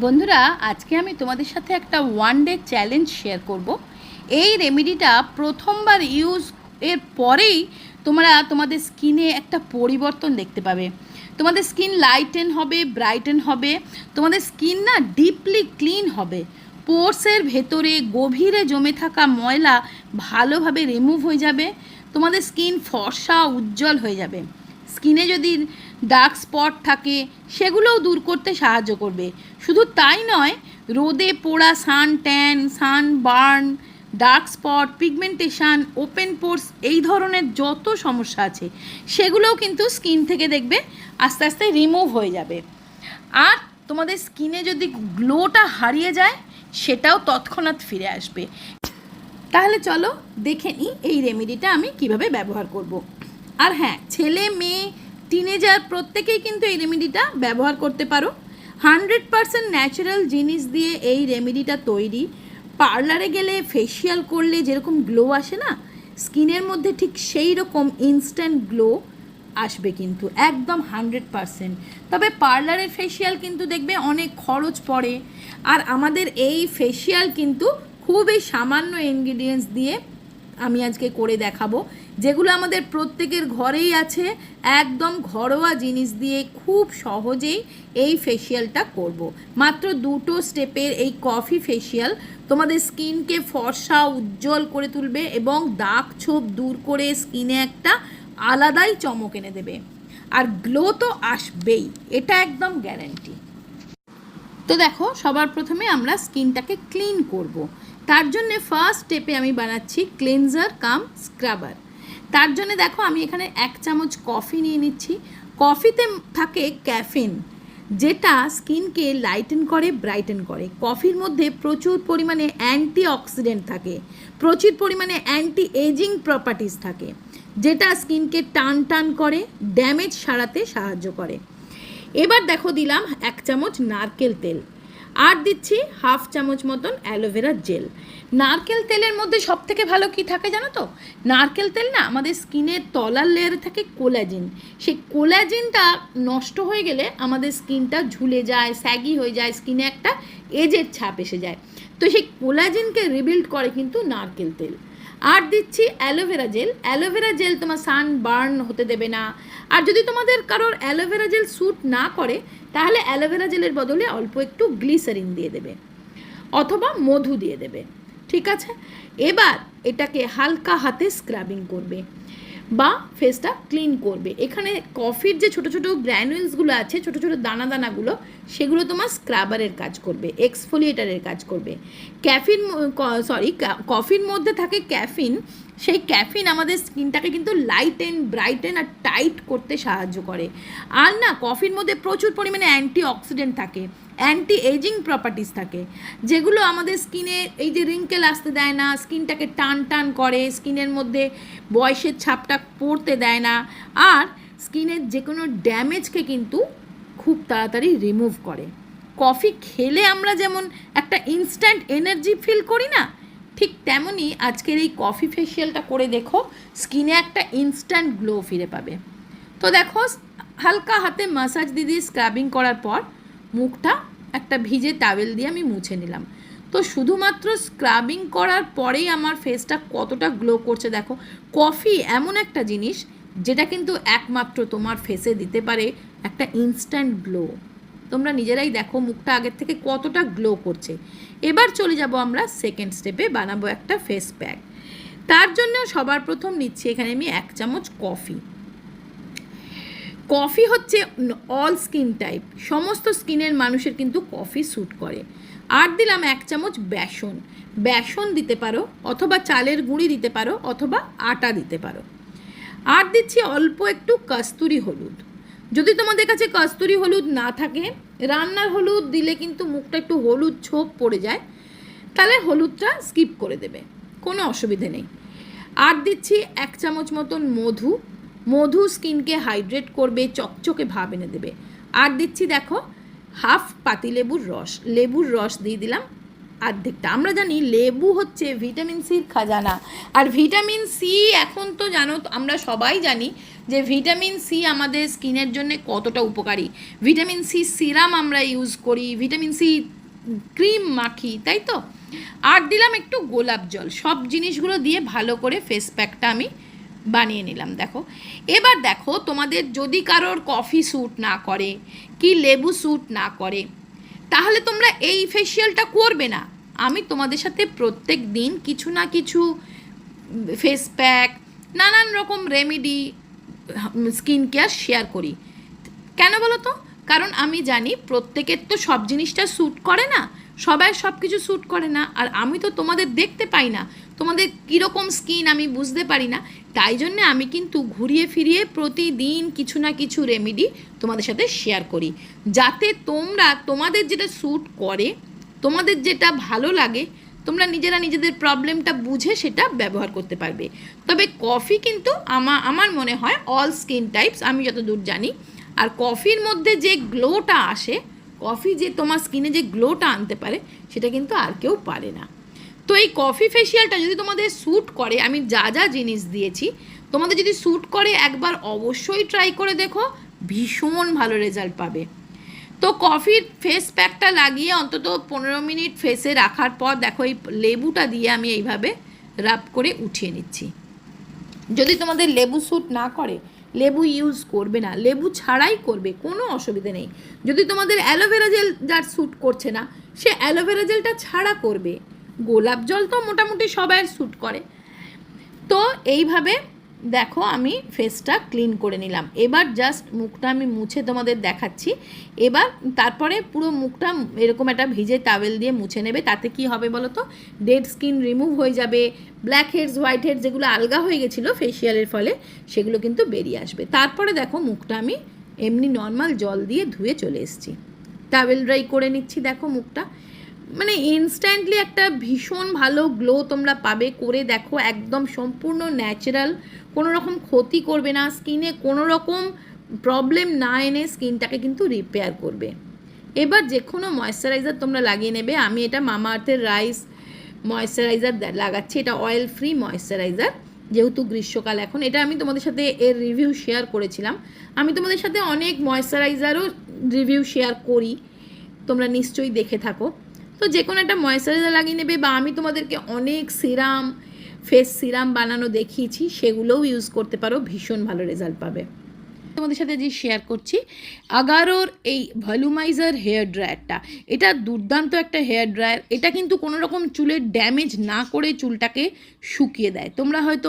বন্ধুরা, আজকে আমি তোমাদের সাথে একটা ওয়ান ডে চ্যালেঞ্জ শেয়ার করব। এই রেমেডিটা প্রথমবার ইউজ এর পরেই তোমরা তোমাদের স্কিনে একটা পরিবর্তন দেখতে পাবে। তোমাদের স্কিন লাইটেন হবে ব্রাইটেন হবে। তোমাদের স্কিন না ডিপলি ক্লিন হবে। পোর্সের ভেতরে গভীরে জমে থাকা ময়লা ভালোভাবে রিমুভ হয়ে যাবে। তোমাদের স্কিন ফর্সা, উজ্জ্বল হয়ে যাবে। স্কিনে যদি ডার্ক স্পট থাকে, সেগুলোও দূর করতে সাহায্য করবে। শুধু তাই নয়, রোদে পোড়া suntan, sunburn dark spot pigmentation open pores এই ধরনের যত সমস্যা আছে, সেগুলোও কিন্তু স্কিন থেকে দেখবে আস্তে আস্তে রিমুভ হয়ে যাবে। আর তোমাদের স্কিনে যদি গ্লোটা হারিয়ে যায়, সেটাও তৎক্ষণাৎ ফিরে আসবে। তাহলে চলো দেখে নিই এই রেমেডিটা আমি কীভাবে ব্যবহার করব। আর হ্যাঁ ছেলে, মেয়ে টিনেজার প্রত্যেকেই কিন্তু এই রেমেডিটা ব্যবহার করতে পারো। হান্ড্রেড পারসেন্ট ন্যাচারাল জিনিস দিয়ে এই রেমেডিটা তৈরি। পার্লারে গেলে ফেসিয়াল করলে যেরকম গ্লো আসে না, স্কিনের মধ্যে ঠিক সেই রকম ইনস্ট্যান্ট গ্লো আসবে কিন্তু, একদম হান্ড্রেড পারসেন্ট তবে পার্লারের ফেসিয়াল কিন্তু দেখবে অনেক খরচ পড়ে। আর আমাদের এই ফেসিয়াল কিন্তু খুবই সামান্য ইনগ্রিডিয়েন্টস দিয়ে আমি আজকে করে দেখাবো যেগুলো আমাদের প্রত্যেকের ঘরেই আছে, একদম ঘরোয়া জিনিস দিয়ে খুব সহজেই এই ফেসিয়ালটা করব। মাত্র দুটো স্টেপের এই কফি ফেসিয়াল তোমাদের স্কিনকে ফর্সা, উজ্জ্বল করে তুলবে এবং দাগ ছোপ দূর করে স্কিনে একটা আলাদাই চমক এনে দেবে আর গ্লো তো আসবেই, এটা একদম গ্যারান্টি তো দেখো, সবার প্রথমে আমরা স্কিনটাকে ক্লিন করব। তার জন্য ফার্স্ট স্টেপে আমি বানাচ্ছি ক্লিনজার কাম স্ক্রাবার তার জন্য দেখো আমি এখানে এক চামচ কফি নিয়ে নিচ্ছি। কফিতে থাকে ক্যাফিন যেটা স্কিনকে লাইটেন করে ব্রাইটেন করে। কফির মধ্যে প্রচুর পরিমাণে অ্যান্টি অক্সিডেন্ট থাকে। প্রচুর পরিমাণে অ্যান্টি এজিং প্রপার্টিস থাকে, যেটা স্কিনকে টান টান করে ড্যামেজ সারাতে সাহায্য করে। এবার দেখো দিলাম এক চামচ নারকেল তেল। আর দিচ্ছি হাফ চামচ মতন অ্যালোভেরা জেল নারকেল তেলের মধ্যে সব থেকে ভালো কি থাকে জানো তো? নারকেল তেল না আমাদের স্কিনের তলার লেয়ারে থাকে কোলাজিন সেই কোলাজিনটা নষ্ট হয়ে গেলে আমাদের স্কিনটা ঝুলে যায় স্যাগি হয়ে যায় স্কিনে একটা এজের ছাপ এসে যায়। তো সেই কোলাজিনকে রিবিল্ড করে কিন্তু নারকেল তেল। আর দিচ্ছি অ্যালোভেরা জেল। অ্যালোভেরা জেল তোমার সান বার্ন হতে দেবে না। আর যদি তোমাদের কারোর অ্যালোভেরা জেল স্যুট না করে, তাহলে অ্যালোভেরা জেলের বদলে অল্প একটু গ্লিসারিন দিয়ে দেবে অথবা মধু দিয়ে দেবে। ঠিক আছে? এবার এটাকে হালকা হাতে স্ক্রাবিং করবে। বা ফেসটা ক্লিন করবে। এখানে কফির যে ছোট ছোট গ্র্যানুয়েলসগুলো আছে, ছোট ছোট দানা দানাগুলো সেগুলো তোমার স্ক্রাবারের কাজ করবে এক্সফোলিয়েটারের কাজ করবে। ক্যাফিন সরি কফির মধ্যে থাকে ক্যাফিন সেই ক্যাফিন আমাদের স্কিনটাকে কিন্তু লাইট লাইটেন ব্রাইটেন আর টাইট করতে সাহায্য করে। আর না কফির মধ্যে প্রচুর পরিমাণে অ্যান্টি অক্সিডেন্ট থাকে। অ্যান্টি এজিং প্রপার্টিস থাকে, যেগুলো আমাদের স্কিনে এই যে রিঙ্কেল আসতে দেয় না স্কিনটাকে টান টান করে স্কিনের মধ্যে বয়সের ছাপটা পড়তে দেয় না, আর স্কিনের যে কোনো ড্যামেজকে কিন্তু খুব তাড়াতাড়ি রিমুভ করে। কফি খেলে আমরা যেমন একটা ইনস্ট্যান্ট এনার্জি ফিল করি না, ঠিক তেমনই আজকের এই কফি ফেসিয়ালটা করে দেখো স্কিনে একটা ইনস্ট্যান্ট গ্লো ফিরে পাবে। তো দেখো, হালকা হাতে মাসাজ দিয়ে স্ক্রাবিং করার পর মুখটা একটা ভিজে টাওয়েল দিয়ে আমি মুছে নিলাম। তো শুধুমাত্র স্ক্রাবিং করার পরেই আমার ফেসটা কতটা গ্লো করছে দেখো। কফি এমন একটা জিনিস যেটা কিন্তু একমাত্র তোমার ফেসে দিতে পারে একটা ইনস্ট্যান্ট গ্লো তোমরা নিজেরাই দেখো মুখটা আগের থেকে কতটা গ্লো করছে। এবার চলে যাব আমরা সেকেন্ড স্টেপে বানাবো একটা ফেস প্যাক তার জন্য সবার প্রথম নিচ্ছি এখানে আমি এক চামচ কফি কফি হচ্ছে অল স্কিন টাইপ সমস্ত স্কিনের মানুষের কিন্তু কফি স্যুট করে। আর দিলাম এক চামচ বেসন। বেসন দিতে পারো, অথবা চালের গুঁড়ি দিতে পারো, অথবা আটা দিতে পারো। আর দিচ্ছি অল্প একটু কস্তুরি হলুদ। যদি তোমাদের কাছে কস্তুরি হলুদ না থাকে, রান্নার হলুদ দিলে কিন্তু মুখটা একটু হলুদ ছোপ পড়ে যায়, তাহলে হলুদটা স্কিপ করে দেবে। কোনো অসুবিধে নেই। আর দিচ্ছি এক চামচ মতন মধু। মধু স্কিনকে হাইড্রেট করবে, চকচকে ভাব এনে দেবে। আর দিচ্ছি দেখো, হাফ পাতি লেবুর রস। লেবুর রস দিয়ে দিলাম অর্ধেকটা আমরা জানি লেবু হচ্ছে ভিটামিন সির খাজানা। আর ভিটামিন সি এখন তো জানো, আমরা সবাই জানি যে ভিটামিন সি আমাদের স্কিনের জন্য কতটা উপকারী। ভিটামিন সি সিরাম আমরা ইউজ করি, ভিটামিন সি ক্রিম মাখি, তাই তো? আর দিলাম একটু গোলাপ জল। সব জিনিসগুলো দিয়ে ভালো করে ফেস প্যাকটা আমি বানিয়ে নিলাম, দেখো। এবার দেখো, তোমাদের যদি কারোর কফি স্যুট না করে, কি লেবু স্যুট না করে, তাহলে তোমরা এই ফেসিয়ালটা করবে না। আমি তোমাদের সাথে প্রত্যেক দিন কিছু না কিছু ফেস প্যাক নানান রকম রেমেডি স্কিন কেয়ার শেয়ার করি। কেন বলো তো? কারণ আমি জানি প্রত্যেকের তো সব জিনিসটা স্যুট করে না। সবাই সব কিছু স্যুট করে না, আর আমি তো তোমাদের দেখতে পাই না। তোমাদের কীরকম স্কিন আমি বুঝতে পারি না। তাই জন্যে আমি কিন্তু ঘুরিয়ে ফিরিয়ে প্রতিদিন কিছু না কিছু রেমেডি তোমাদের সাথে শেয়ার করি। যাতে তোমরা, তোমাদের যেটা স্যুট করে, তোমাদের যেটা ভালো লাগে, তোমরা নিজেরা নিজেদের প্রবলেমটা বুঝে সেটা ব্যবহার করতে পারবে। তবে কফি কিন্তু আমা, আমার মনে হয় অল স্কিন টাইপস আমি যতদূর জানি, আর কফির মধ্যে যে গ্লোটা আসে কফি যে তোমার স্কিনে যে গ্লোটা আনতে পারে, সেটা কিন্তু আর কেউ পারে না। তো এই কফি ফেসিয়ালটা যদি তোমাদের স্যুট করে, আমি যা যা জিনিস দিয়েছি, তোমাদের যদি স্যুট করে একবার অবশ্যই ট্রাই করে দেখো, ভীষণ ভালো রেজাল্ট পাবে। তো কফির ফেস প্যাকটা লাগিয়ে অন্তত পনেরো মিনিট ফেসে রাখার পর, দেখো এই লেবুটা দিয়ে আমি এইভাবে রাব করে উঠিয়ে নিচ্ছি। যদি তোমাদের লেবু স্যুট না করে লেবু ইউজ করবে না, লেবু ছাড়াই করবে, কোনো অসুবিধে নেই। যদি তোমাদের অ্যালোভেরা জেল যার স্যুট করছে না, সে অ্যালোভেরা জেলটা ছাড়া করবে। গোলাপ জল তো মোটামুটি সবাই স্যুট করে। তো এইভাবে দেখো, আমি ফেসটা ক্লিন করে নিলাম। এবার জাস্ট মুখটা আমি মুছে তোমাদের দেখাচ্ছি। এবার তারপরে পুরো মুখটা এরকম একটা ভিজে টাওয়েল দিয়ে মুছে নেবে। তাতে কি হবে বলো তো? ডেড স্কিন রিমুভ হয়ে যাবে। ব্ল্যাক হেডস হোয়াইট হেডস যেগুলো আলগা হয়ে গেছিল ফেসিয়ালের ফলে, সেগুলো কিন্তু বেরিয়ে আসবে। তারপরে দেখো, মুখটা আমি এমনি নর্মাল জল দিয়ে ধুয়ে চলে এসেছি। টাওয়েল ড্রাই করে নিচ্ছি, দেখো মুখটা। মানে ইনস্ট্যান্টলি একটা ভীষণ ভালো গ্লো তোমরা পাবে। করে দেখো, একদম সম্পূর্ণ ন্যাচারাল কোনো রকম ক্ষতি করবে না। স্কিনে কোনো রকম প্রবলেম না এনে স্কিনটাকে কিন্তু রিপেয়ার করবে। এবার যে কোনো ময়শ্চারাইজার তোমরা লাগিয়ে নেবে। আমি এটা মামা আর্থের রাইস ময়শ্চারাইজার লাগাচ্ছি। এটা অয়েল ফ্রি ময়শ্চারাইজার যেহেতু গ্রীষ্মকাল এখন। এটা আমি তোমাদের সাথে এর রিভিউ শেয়ার করেছিলাম। আমি তোমাদের সাথে অনেক ময়শ্চারাইজারও রিভিউ শেয়ার করি। তোমরা নিশ্চয়ই দেখে থাকো। তো যে কোনো একটা ময়শ্চারাইজার লাগিয়ে নেবে বা আমি তোমাদেরকে অনেক সিরাম ফেস সিরাম বানানো দেখিয়েছি, সেগুলোও ইউজ করতে পারো, ভীষণ ভালো রেজাল্ট পাবে। তোমাদের সাথে যে শেয়ার করছি, আগারোর এই ভলিউমাইজার হেয়ার ড্রায়ারটা এটা দুর্দান্ত একটা হেয়ার ড্রায়ার এটা কিন্তু কোনো রকম চুলের ড্যামেজ না করে চুলটাকে শুকিয়ে দেয়। তোমরা হয়তো